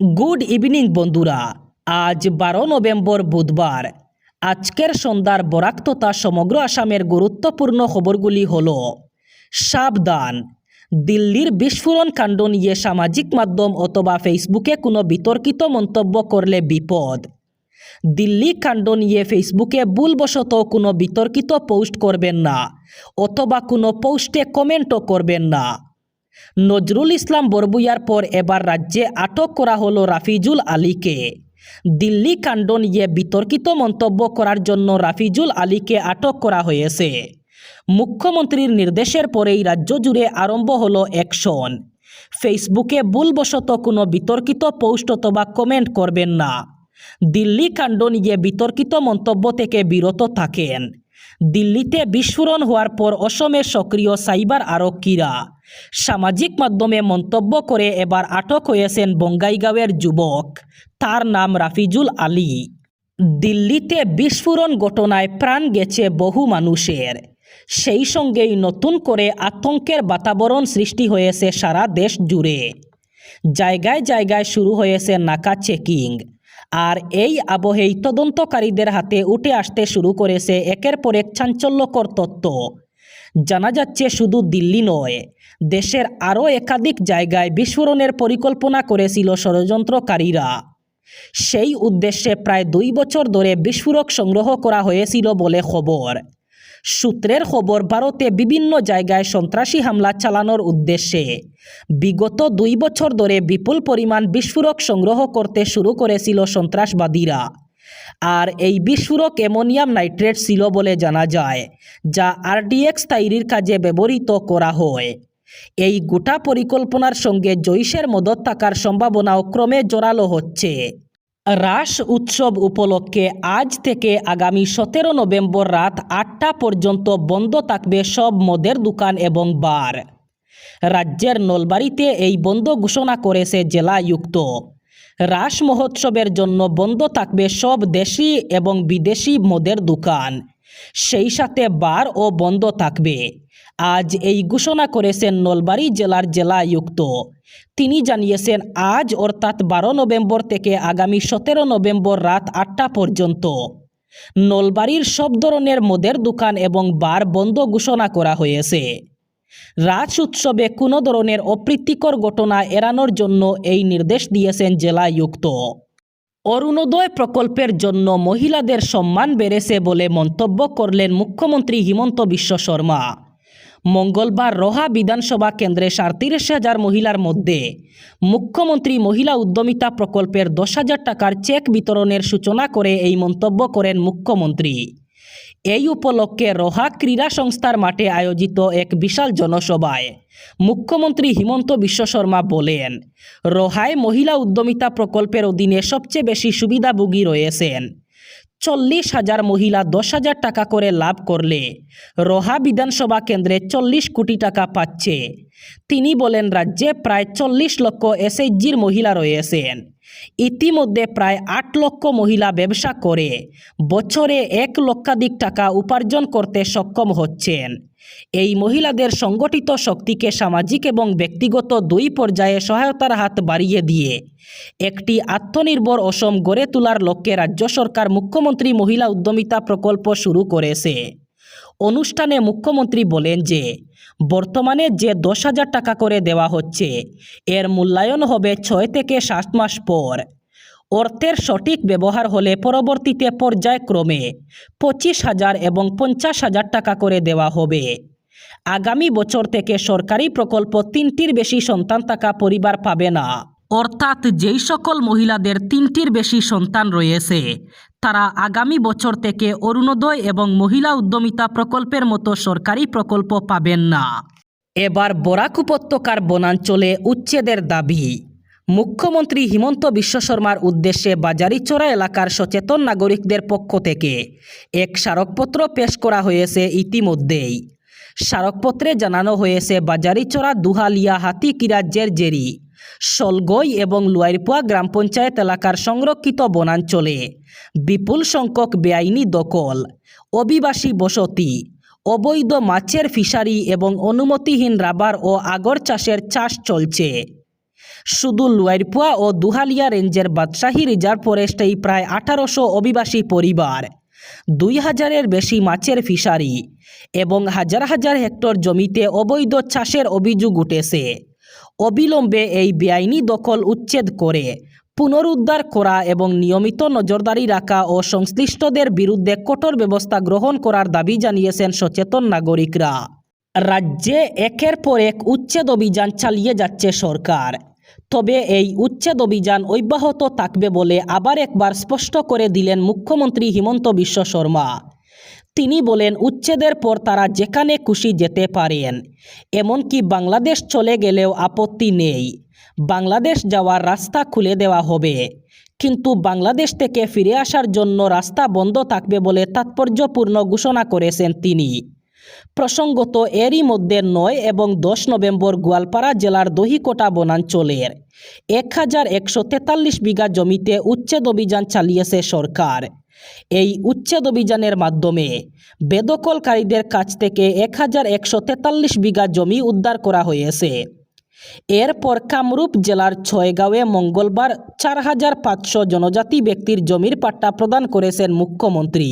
Good evening, বন্ধুরা। আজ বারো নভেম্বর বুধবার। আজকের সন্ধ্যার বরাক তথা সমগ্র আসামের গুরুত্বপূর্ণ খবরগুলি হল, সাবধান। দিল্লির বিস্ফোরণ কাণ্ড নিয়ে সামাজিক মাধ্যম অথবা ফেসবুকে কোনো বিতর্কিত মন্তব্য করলে বিপদ। দিল্লি কাণ্ড নিয়ে ফেসবুকে ভুলবশত কোনো বিতর্কিত পোস্ট করবেন না, অথবা কোনো পোস্টে কমেন্টও করবেন না। নজরুল ইসলাম বরবুয়ার পর এবার রাজ্যে আটক করা হলো রাফিজুল আলীকে। দিল্লি কাণ্ড নিয়ে বিতর্কিত মন্তব্য করার জন্য রাফিজুল আলীকে আটক করা হয়েছে। মুখ্যমন্ত্রীর নির্দেশের পরেই রাজ্য জুড়ে আরম্ভ হলো অ্যাকশন। ফেসবুকে ভুলবশত কোনো বিতর্কিত পোস্ট অথবা কমেন্ট করবেন না। দিল্লি কাণ্ড নিয়ে বিতর্কিত মন্তব্য থেকে বিরত থাকেন। দিল্লিতে বিস্ফোরণ হওয়ার পর অসমে সক্রিয় সাইবার আরক্ষীরা সামাজিক মাধ্যমে মন্তব্য করে এবার আটক হয়েছেন বঙ্গাইগাঁওয়ের যুবক। তার নাম রাফিজুল আলী। দিল্লিতে বিস্ফোরণ ঘটনায় প্রাণ গেছে বহু মানুষের। সেই সঙ্গেই নতুন করে আতঙ্কের বাতাবরণ সৃষ্টি হয়েছে সারা দেশ জুড়ে। জায়গায় জায়গায় শুরু হয়েছে নাকা চেকিং। আর এই আবহেই তদন্তকারীদের হাতে উঠে আসতে শুরু করেছে একের পর এক চাঞ্চল্যকর তত্ত্ব জানা যাচ্ছে শুধু দিল্লি নয়, দেশের আরও একাধিক জায়গায় বিস্ফোরণের পরিকল্পনা করেছিল ষড়যন্ত্রকারীরা। সেই উদ্দেশ্যে প্রায় দুই বছর ধরে বিস্ফোরক সংগ্রহ করা হয়েছিল বলে খবর। সূত্রের খবর, ভারতে বিভিন্ন জায়গায় সন্ত্রাসী হামলা চালানোর উদ্দেশ্যে বিগত দুই বছর ধরে বিপুল পরিমাণ বিস্ফোরক সংগ্রহ করতে শুরু করেছিল সন্ত্রাসবাদীরা। আর এই বিস্ফোরক অ্যামোনিয়াম নাইট্রেট ছিল বলে জানা যায়, যা আরডিএক্স তৈরির কাজে ব্যবহৃত করা হয়। এই গোটা পরিকল্পনার সঙ্গে জৈশের মদত থাকার সম্ভাবনাও ক্রমে জোরালো হচ্ছে। রাস উৎসব উপলক্ষে আজ থেকে আগামী সতেরো নভেম্বর রাত আটটা পর্যন্ত বন্ধ থাকবে সব মদের দোকান এবং বার। রাজ্যের নলবাড়িতে এই বন্ধ ঘোষণা করেছে জেলাযুক্ত রাস মহোৎসবের জন্য বন্ধ থাকবে সব দেশি এবং বিদেশি মদের দোকান। সেই সাথে বার ও বন্ধ থাকবে। আজ এই ঘোষণা করেছেন নলবাড়ি জেলার জেলাযুক্ত। তিনি জানিয়েছেন, আজ অর্থাৎ বারো নভেম্বর থেকে আগামী সতেরো নভেম্বর রাত আটটা পর্যন্ত নলবাড়ির সব ধরনের মদের দোকান এবং বার বন্ধ ঘোষণা করা হয়েছে। রাজ উৎসবে কোনো ধরনের অপ্রীতিকর ঘটনা এড়ানোর জন্য এই নির্দেশ দিয়েছেন জেলাযুক্ত। অরুণোদয় প্রকল্পের জন্য মহিলাদের সম্মান বেড়েছে বলে মন্তব্য করলেন মুখ্যমন্ত্রী হিমন্ত বিশ্ব শর্মা। মঙ্গলবার রোহা বিধানসভা কেন্দ্রে সাঁত্রিশ হাজার মহিলার মধ্যে মুখ্যমন্ত্রী মহিলা উদ্যমিতা প্রকল্পের দশ হাজার টাকার চেক বিতরণের সূচনা করে এই মন্তব্য করেন মুখ্যমন্ত্রী। এই উপলক্ষে রোহা ক্রীড়া সংস্থার মাঠে আয়োজিত এক বিশাল জনসভায় মুখ্যমন্ত্রী হিমন্ত বিশ্ব শর্মা বলেন রোহায় মহিলা উদ্যমিতা প্রকল্পের অধীনে সবচেয়ে বেশি সুবিধাভোগী রয়েছেন। চল্লিশ হাজার মহিলা দশ হাজার টাকা করে লাভ করলে রোহা বিধানসভা কেন্দ্রে চল্লিশ কোটি টাকা পাচ্ছে। তিনি বলেন, রাজ্যে প্রায় চল্লিশ লক্ষ এসএইচজির মহিলা রয়েছেন। ইতিমধ্যে প্রায় আট লক্ষ মহিলা ব্যবসা করে, বছরে এক লক্ষাধিক টাকা উপার্জন করতে সক্ষম হচ্ছেন। এই মহিলাদের সংগঠিত শক্তিকে সামাজিক এবং ব্যক্তিগত দুই পর্যায়ে সহায়তার হাত বাড়িয়ে দিয়ে, একটি আত্মনির্ভর অসম গড়ে তোলার লক্ষ্যে রাজ্য সরকার মুখ্যমন্ত্রী মহিলা উদ্যমিতা প্রকল্প শুরু করেছে। অনুষ্ঠানে মুখ্যমন্ত্রী বলেন যে, বর্তমানে যে দশ হাজার টাকা করে দেওয়া হচ্ছে, এর মূল্যায়ন হবে ছয় থেকে সাত মাস পর। অর্থের সঠিক ব্যবহার হলে পরবর্তীতে পর্যায়ক্রমে পঁচিশ হাজার এবং পঞ্চাশ হাজার টাকা করে দেওয়া হবে। আগামী বছর থেকে সরকারি প্রকল্প তিনটির বেশি সন্তান টাকা পরিবার পাবে না। অর্থাৎ যেই সকল মহিলাদের তিনটির বেশি সন্তান রয়েছে, তারা আগামী বছর থেকে অরুণোদয় এবং মহিলা উদ্যমিতা প্রকল্পের মতো সরকারি প্রকল্প পাবেন না। এবার বরাক উপত্যকার বনাঞ্চলে উচ্ছেদের দাবি, মুখ্যমন্ত্রী হিমন্ত বিশ্ব শর্মার উদ্দেশ্যে বাজারিচড়া এলাকার সচেতন নাগরিকদের পক্ষ থেকে এক স্মারকপত্র পেশ করা হয়েছে ইতিমধ্যেই। স্মারকপত্রে জানানো হয়েছে, বাজারিচড়া দুহালিয়া হাতিকি রাজ্যের জেরি সলগই এবং লুয়াইরপুয়া গ্রাম পঞ্চায়েত এলাকার সংরক্ষিত বনাঞ্চলে বিপুল সংখ্যক বেআইনি দখল, অভিবাসী বসতি, অবৈধ মাছের ফিশারি এবং অনুমতিহীন রাবার ও আগর চাষের চাষ চলছে। শুধু লুয়ারপুয়া ও দুহালিয়া রেঞ্জের বাদশাহী রিজার্ভ ফরেস্টেই প্রায় আঠারোশো অভিবাসী পরিবার, দুই হাজারের বেশি মাছের ফিশারি এবং হাজার হাজার হেক্টর জমিতে অবৈধ চাষের অভিযোগ উঠেছে। অবিলম্বে এই বেআইনি দখল উচ্ছেদ করে, পুনরুদ্ধার করা এবং নিয়মিত নজরদারি রাখা ও সংশ্লিষ্টদের বিরুদ্ধে কঠোর ব্যবস্থা গ্রহণ করার দাবি জানিয়েছেন সচেতন নাগরিকরা। রাজ্যে একের পর এক উচ্ছেদ অভিযান চালিয়ে যাচ্ছে সরকার। তবে এই উচ্ছেদ অভিযান অব্যাহত থাকবে বলে আবার একবার স্পষ্ট করে দিলেন মুখ্যমন্ত্রী হিমন্ত বিশ্ব শর্মা। তিনি বলেন, উচ্ছেদের পর তারা যেখানে খুশি যেতে পারেন। এমনকি বাংলাদেশ চলে গেলেও আপত্তি নেই। বাংলাদেশ যাওয়ার রাস্তা খুলে দেওয়া হবে। কিন্তু বাংলাদেশ থেকে ফিরে আসার জন্য রাস্তা বন্ধ থাকবে বলে তাৎপর্যপূর্ণ ঘোষণা করেছেন তিনি। প্রসঙ্গত, এরই মধ্যে নয় এবং দশ নভেম্বর গোয়ালপাড়া জেলার দহিকোটা বনাঞ্চলের এক হাজার একশো তেতাল্লিশ বিঘা জমিতে উচ্ছেদ অভিযান চালিয়েছে সরকার। এই উচ্ছেদ অভিযানের মাধ্যমে বেদখলকারীদের কাছ থেকে এক হাজার একশো তেতাল্লিশ বিঘা জমি উদ্ধার করা হয়েছে। এরপর কামরূপ জেলার ছয়গাঁওয়ে মঙ্গলবার চার হাজার পাঁচশো জনজাতি ব্যক্তির জমির পাট্টা প্রদান করেছেন মুখ্যমন্ত্রী।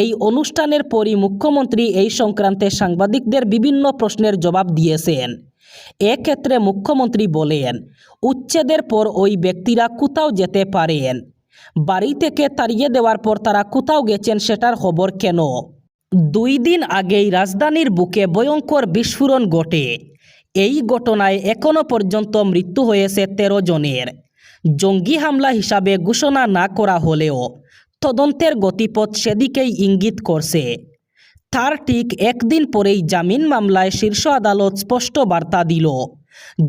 এই অনুষ্ঠানের পরই মুখ্যমন্ত্রী এই সংক্রান্তে সাংবাদিকদের বিভিন্ন প্রশ্নের জবাব দিয়েছেন। এক্ষেত্রে মুখ্যমন্ত্রী বলেন, উচ্ছেদের পর ওই ব্যক্তিরা কোথাও যেতে পারেন। বাড়ি থেকে তাড়িয়ে দেওয়ার পর তারা কোথাও গেছেন সেটার খবর কেন? দুই দিন আগেই রাজধানীর বুকে ভয়ঙ্কর বিস্ফোরণ ঘটে। এই ঘটনায় এখনও পর্যন্ত মৃত্যু হয়েছে তেরো জনের। জঙ্গি হামলা হিসাবে ঘোষণা না করা হলেও তদন্তের গতিপথ সেদিকেই ইঙ্গিত করছে। তার ঠিক একদিন পরেই জামিন মামলায় শীর্ষ আদালত স্পষ্ট বার্তা দিল,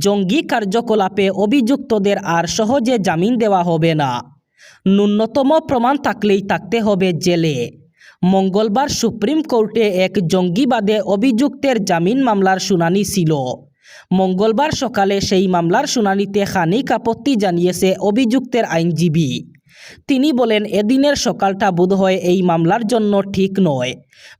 জঙ্গি কার্যকলাপে অভিযুক্তদের আর সহজে জামিন দেওয়া হবে না। ন্যূনতম প্রমাণ থাকলেই থাকতে হবে জেলে। মঙ্গলবার সুপ্রিম কোর্টে এক জঙ্গিবাদে অভিযুক্তের জামিন মামলার শুনানি ছিল। মঙ্গলবার সকালে সেই মামলার শুনানিতে খানিক আপত্তি জানিয়েছে অভিযুক্তের আইনজীবী। তিনি বলেন, এদিনের সকালটা বোধ হয় এই মামলার জন্য ঠিক নয়।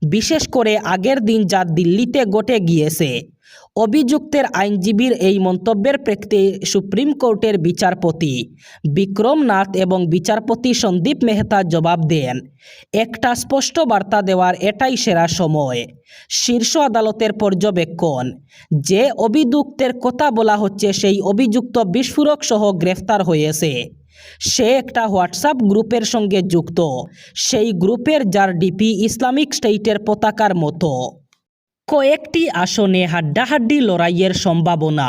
বিশেষ করে আগের দিন যা দিল্লিতে ঘটে গিয়েছে। অভিযুক্তের আইনজীবীর এই মন্তব্যের প্রেক্ষিতে সুপ্রিম কোর্টের বিচারপতি বিক্রম নাথ এবং বিচারপতি সন্দীপ মেহতা জবাব দেন। একটা স্পষ্ট বার্তা দেওয়ার এটাই সেরা সময়। শীর্ষ আদালতের পর্যবেক্ষণ, যে অভিযুক্তের কথা বলা হচ্ছে সেই অভিযুক্ত বিস্ফোরক সহ গ্রেফতার হয়েছে। সে একটা হোয়াটসঅ্যাপ গ্রুপের সঙ্গে যুক্ত, সেই গ্রুপের যার ডিপি ইসলামিক স্টেটের পতাকার মতো। কয়েকটি আসনে হাড্ডাহাড্ডি লড়াইয়ের সম্ভাবনা।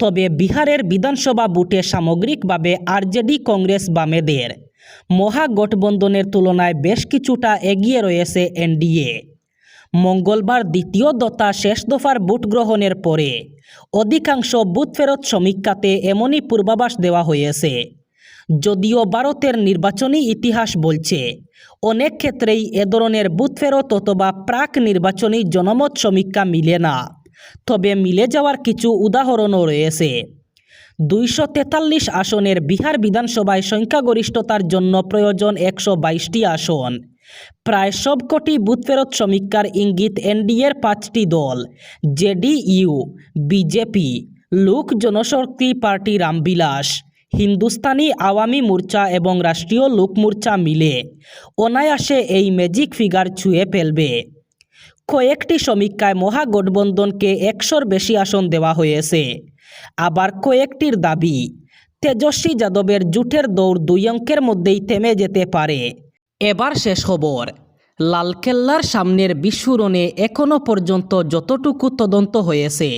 তবে বিহারের বিধানসভা বুটে সামগ্রিকভাবে আরজেডি কংগ্রেস বামেদের। মহাগঠবন্ধনের তুলনায় বেশ কিছুটা এগিয়ে রয়েছে এনডিএ। মঙ্গলবার দ্বিতীয় দতা শেষ দফার বুট গ্রহণের পরে অধিকাংশ বুথ ফেরত সমীক্ষাতে এমনই পূর্বাভাস দেওয়া হয়েছে। যদিও ভারতের নির্বাচনী ইতিহাস বলছে অনেক ক্ষেত্রেই এ ধরনের বুথ ফেরত অথবা প্রাক নির্বাচনী জনমত সমীক্ষা মিলে না। তবে মিলে যাওয়ার কিছু উদাহরণও রয়েছে। দুইশো তেতাল্লিশ আসনের বিহার বিধানসভায় সংখ্যাগরিষ্ঠতার জন্য প্রয়োজন একশো বাইশটি আসন। প্রায় সবকটি বুথ ফেরত সমীক্ষার ইঙ্গিত এনডিএর পাঁচটি দল, JDU, BJP, Lok Janshakti party Ramvilas. Hindustani Awami Morcha এবং রাষ্ট্রীয় লোক মোর্চা মিলে অনায়াসে এই ম্যাজিক ফিগার ছুঁয়ে ফেলবে। কয়েকটি সমীক্ষায় মহাগঠবন্ধনকে একশোর বেশি আসন দেওয়া হয়েছে। আবার কয়েকটির দাবি, তেজস্বী যাদবের জুটের দৌড় দুই অঙ্কের মধ্যেই থেমে যেতে পারে। এবার শেষ খবর, লালকেল্লার সামনের বিস্ফোরণে এখনও পর্যন্ত যতটুকু তদন্ত হয়েছে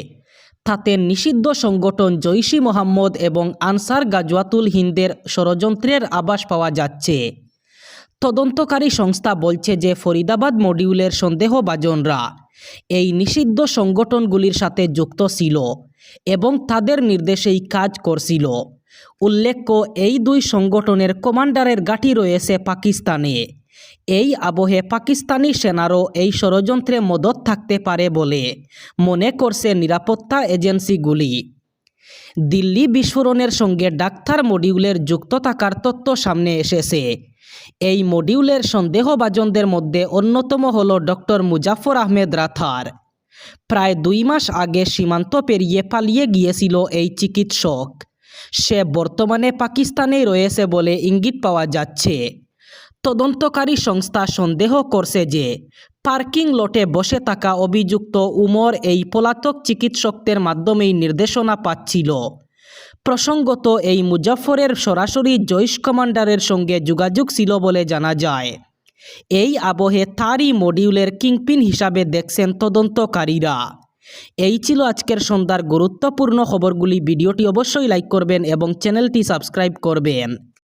তাতে নিষিদ্ধ সংগঠন জৈশি মোহাম্মদ এবং আনসার গাজওয়াতুল হিন্দের ষড়যন্ত্রের আভাস পাওয়া যাচ্ছে। তদন্তকারী সংস্থা বলছে যে ফরিদাবাদ মডিউলের সন্দেহভাজনরা এই নিষিদ্ধ সংগঠনগুলির সাথে যুক্ত ছিল এবং তাদের নির্দেশেই কাজ করছিল। উল্লেখ্য, এই দুই সংগঠনের কমান্ডারের গাঁটি রয়েছে পাকিস্তানে। এই আবহে পাকিস্তানি সেনারও এই ষড়যন্ত্রে মদত থাকতে পারে বলে মনে করছে নিরাপত্তা এজেন্সিগুলি। দিল্লি বিস্ফোরণের সঙ্গে ডাক্তার মডিউলের যুক্ত থাকার তথ্য সামনে এসেছে। এই মডিউলের সন্দেহভাজনদের মধ্যে অন্যতম হল ডক্টর মুজাফর আহমেদ রাথার। প্রায় দুই মাস আগে সীমান্ত পেরিয়ে পালিয়ে গিয়েছিল এই চিকিৎসক। সে বর্তমানে পাকিস্তানেই রয়েছে বলে ইঙ্গিত পাওয়া যাচ্ছে। তদন্তকারী সংস্থা সন্দেহ করছে যে পার্কিং লটে বসে থাকা অভিযুক্ত উমর এই পলাতক চিকিৎসকদের মাধ্যমেই নির্দেশনা পাচ্ছিল। প্রসঙ্গত, এই মুজফরের সরাসরি জৈশ কমান্ডারের সঙ্গে যোগাযোগ ছিল বলে জানা যায়। এই আবহে তারই মডিউলের কিংপিন হিসাবে দেখছেন তদন্তকারীরা। এই ছিল আজকের সন্ধ্যার গুরুত্বপূর্ণ খবরগুলি। ভিডিওটি অবশ্যই লাইক করবেন এবং চ্যানেলটি সাবস্ক্রাইব করবেন।